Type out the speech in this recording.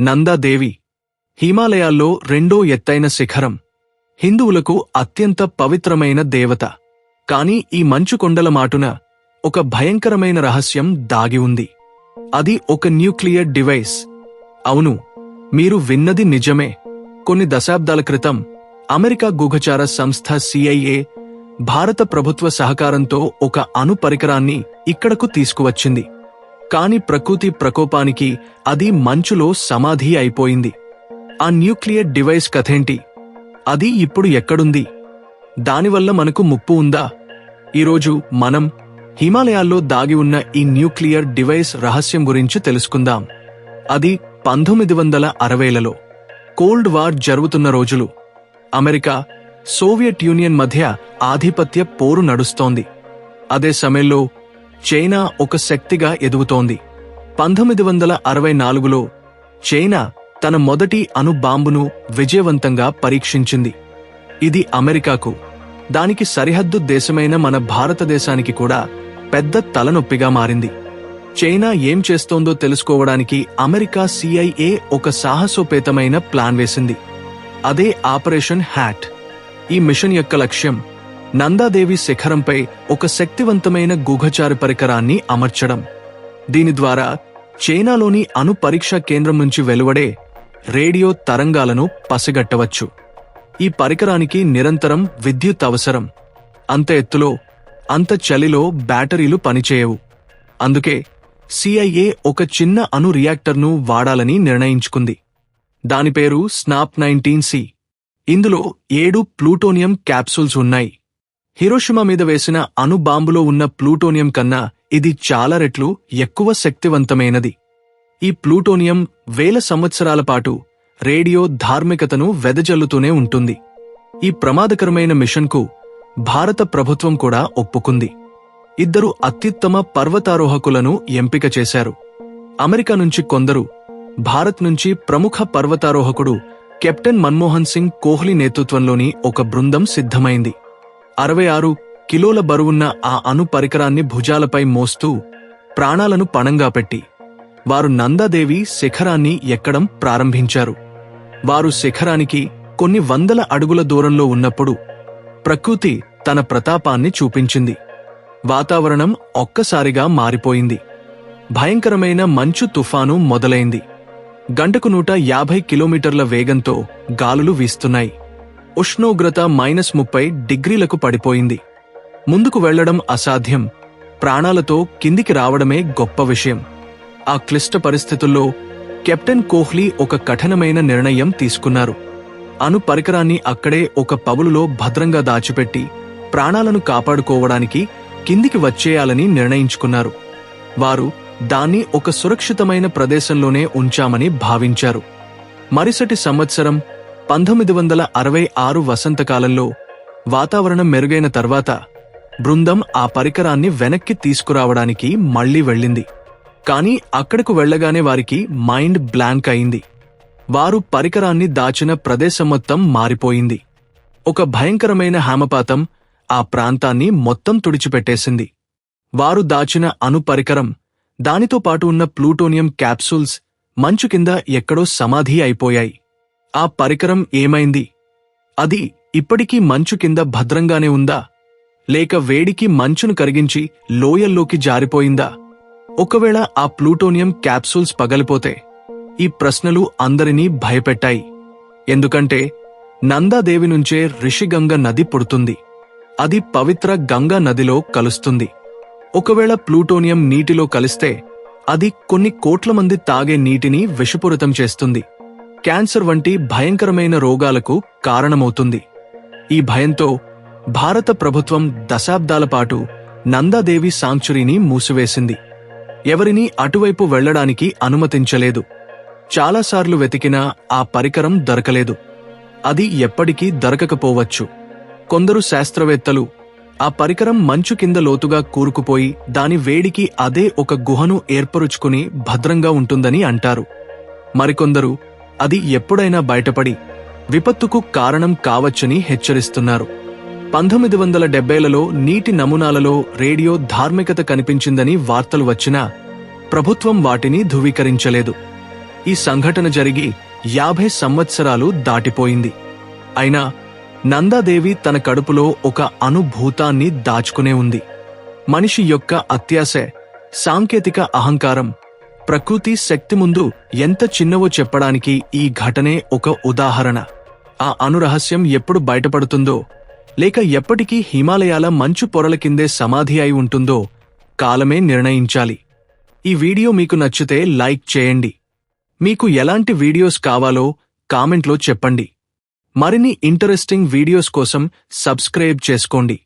నందాదేవి. హిమాలయాల్లో రెండో ఎత్తైన శిఖరం. హిందువులకు అత్యంత పవిత్రమైన దేవత. కాని ఈ మంచు కొండల మాటున ఒక భయంకరమైన రహస్యం దాగి ఉంది. అది ఒక న్యూక్లియర్ డివైస్. అవును మీరు విన్నది నిజమే. కొన్ని దశాబ్దాల క్రితం అమెరికా గూఘచార సంస్థ సిఐఏ భారత ప్రభుత్వ సహకారంతో ఒక అణు పరికరాన్ని ఇక్కడకు తీసుకువచ్చింది. కాని ప్రకృతి ప్రకోపానికి అది మంచులో సమాధి అయిపోయింది. ఆ న్యూక్లియర్ డివైస్ కథేంటి? అది ఇప్పుడు ఎక్కడుంది? దానివల్ల మనకు ముప్పు ఉందా? ఈరోజు మనం హిమాలయాల్లో దాగి ఉన్న ఈ న్యూక్లియర్ డివైస్ రహస్యం గురించి తెలుసుకుందాం. అది పంతొమ్మిది వందల అరవైలలో కోల్డ్ వార్ జరుగుతున్న రోజులు. అమెరికా సోవియట్ యూనియన్ మధ్య ఆధిపత్య పోరు నడుస్తోంది. అదే సమయంలో చైనా ఒక శక్తిగా ఎదుగుతోంది. పంతొమ్మిది వందల అరవై నాలుగులో చైనా తన మొదటి అణు బాంబును విజయవంతంగా పరీక్షించింది. ఇది అమెరికాకు దానికి సరిహద్దు దేశమైన మన భారతదేశానికి కూడా పెద్ద తలనొప్పిగా మారింది. చైనా ఏం చేస్తోందో తెలుసుకోవడానికి అమెరికా సిఐఏ ఒక సాహసోపేతమైన ప్లాన్ వేసింది. అదే ఆపరేషన్ హ్యాట్. ఈ మిషన్ యొక్క లక్ష్యం నందాదేవి శిఖరంపై ఒక శక్తివంతమైన గూఢచార పరికరాన్ని అమర్చడం. దీని ద్వారా చైనాలోని అణు పరీక్షా కేంద్రం నుంచి వెలువడే రేడియో తరంగాలను పసిగట్టవచ్చు. ఈ పరికరానికి నిరంతరం విద్యుత్ అవసరం. అంత ఎత్తులో అంత చలిలో బ్యాటరీలు పనిచేయవు. అందుకే సిఐఏ ఒక చిన్న అణు రియాక్టర్ను వాడాలని నిర్ణయించుకుంది. దాని పేరు స్నాప్ నైన్టీన్ సి. ఇందులో ఏడు ప్లూటోనియం క్యాప్సూల్స్ ఉన్నాయి. హిరోషిమా మీద వేసిన అణు బాంబులో ఉన్న ప్లూటోనియం కన్నా ఇది చాలా రెట్లు ఎక్కువ శక్తివంతమైనది. ఈ ప్లూటోనియం వేల సంవత్సరాల పాటు రేడియో ధార్మికతను వెదజల్లుతూనే ఉంటుంది. ఈ ప్రమాదకరమైన మిషన్కు భారత ప్రభుత్వం కూడా ఒప్పుకుంది. ఇద్దరు అత్యుత్తమ పర్వతారోహకులను ఎంపిక చేశారు. అమెరికా నుంచి కొందరు భారత్ నుంచి ప్రముఖ పర్వతారోహకుడు కెప్టెన్ మన్మోహన్ సింగ్ కోహ్లీ నేతృత్వంలోని ఒక బృందం సిద్ధమైంది. అరవై ఆరు కిలోల బరువున్న ఆ అణు పరికరాన్ని భుజాలపై మోస్తూ ప్రాణాలను పణంగా పెట్టి వారు నందాదేవి శిఖరాన్ని ఎక్కడం ప్రారంభించారు. వారు శిఖరానికి కొన్ని వందల అడుగుల దూరంలో ఉన్నప్పుడు ప్రకృతి తన ప్రతాపాన్ని చూపించింది. వాతావరణం ఒక్కసారిగా మారిపోయింది. భయంకరమైన మంచు తుఫాను మొదలైంది. గంటకు నూట యాభై కిలోమీటర్ల వేగంతో గాలులు వీస్తున్నాయి. ఉష్ణోగ్రత మైనస్ ముప్పై డిగ్రీలకు పడిపోయింది. ముందుకు వెళ్ళడం అసాధ్యం. ప్రాణాలతో కిందికి రావడమే గొప్ప విషయం. ఆ క్లిష్ట పరిస్థితుల్లో కెప్టెన్ కోహ్లీ ఒక కఠినమైన నిర్ణయం తీసుకున్నారు. అణు పరికరాన్ని అక్కడే ఒక పవులులో భద్రంగా దాచిపెట్టి ప్రాణాలను కాపాడుకోవడానికి కిందికి వచ్చేయాలని నిర్ణయించుకున్నారు. వారు దాన్ని ఒక సురక్షితమైన ప్రదేశంలోనే ఉంచామని భావించారు. మరుసటి సంవత్సరం పంతొమ్మిది వందల అరవై ఆరు వసంతకాలంలో వాతావరణం మెరుగైన తర్వాత బృందం ఆ పరికరాన్ని వెనక్కి తీసుకురావడానికి మళ్ళీ వెళ్ళింది. కానీ అక్కడకు వెళ్ళగానే వారికి మైండ్ బ్లాంక్ అయింది. వారు పరికరాన్ని దాచిన ప్రదేశం మొత్తం మారిపోయింది. ఒక భయంకరమైన హామపాతం ఆ ప్రాంతాన్ని మొత్తం తుడిచిపెట్టేసింది. వారు దాచిన అణు పరికరం దానితో పాటు ఉన్న ప్లూటోనియం క్యాప్సూల్స్ మంచు కింద ఎక్కడో సమాధి అయిపోయాయి. ఆ పరికరం ఏమైంది? అది ఇప్పటికీ మంచు కింద భద్రంగానే ఉందా? లేక వేడికి మంచును కరిగించి లోయల్లోకి జారిపోయిందా? ఒకవేళ ఆ ప్లూటోనియం క్యాప్సూల్స్ పగలిపోతే ఈ ప్రశ్నలు అందరినీ భయపెట్టాయి. ఎందుకంటే నందాదేవి నుంచే రిషిగంగ నది పుడుతుంది. అది పవిత్ర గంగా నదిలో కలుస్తుంది. ఒకవేళ ప్లూటోనియం నీటిలో కలిస్తే అది కొన్ని కోట్ల మంది తాగే నీటిని విషపూరితం చేస్తుంది. క్యాన్సర్ వంటి భయంకరమైన రోగాలకు కారణమవుతుంది. ఈ భయంతో భారత ప్రభుత్వం దశాబ్దాల పాటు నందాదేవి సాంక్చురీని మూసివేసింది. ఎవరిని అటువైపు వెళ్ళడానికి అనుమతించలేదు. చాలాసార్లు వెతికినా ఆ పరికరం దొరకలేదు. అది ఎప్పటికీ దొరకకపోవచ్చు. కొందరు శాస్త్రవేత్తలు ఆ పరికరం మంచు కింద లోతుగా కూరుకుపోయి దాని వేడికి అదే ఒక గుహను ఏర్పరుచుకుని భద్రంగా ఉంటుందని అంటారు. మరికొందరు అది ఎప్పుడైనా బయటపడి విపత్తుకు కారణం కావచ్చని హెచ్చరిస్తున్నారు. పంతొమ్మిది వందల డెబ్బైలలో నీటి నమూనాలలో రేడియో ధార్మికత కనిపించిందని వార్తలు వచ్చినా ప్రభుత్వం వాటిని ధృవీకరించలేదు. ఈ సంఘటన జరిగి యాభై సంవత్సరాలు దాటిపోయింది. అయినా నందాదేవి తన కడుపులో ఒక అనుభూతాన్ని దాచుకునే ఉంది. మనిషి యొక్క అత్యాశ సాంకేతిక అహంకారం ప్రకృతి శక్తి ముందు ఎంత చిన్నవో చెప్పడానికి ఈ ఘటనే ఒక ఉదాహరణ. ఆ అనురహస్యం ఎప్పుడు బయటపడుతుందో లేక ఎప్పటికీ హిమాలయాల మంచు పొరల కిందే సమాధి అయి ఉంటుందో కాలమే నిర్ణయించాలి. ఈ వీడియో మీకు నచ్చితే లైక్ చేయండి. మీకు ఎలాంటి వీడియోస్ కావాలో కామెంట్లో చెప్పండి. మరిన్ని ఇంటరెస్టింగ్ వీడియోస్ కోసం సబ్స్క్రైబ్ చేసుకోండి.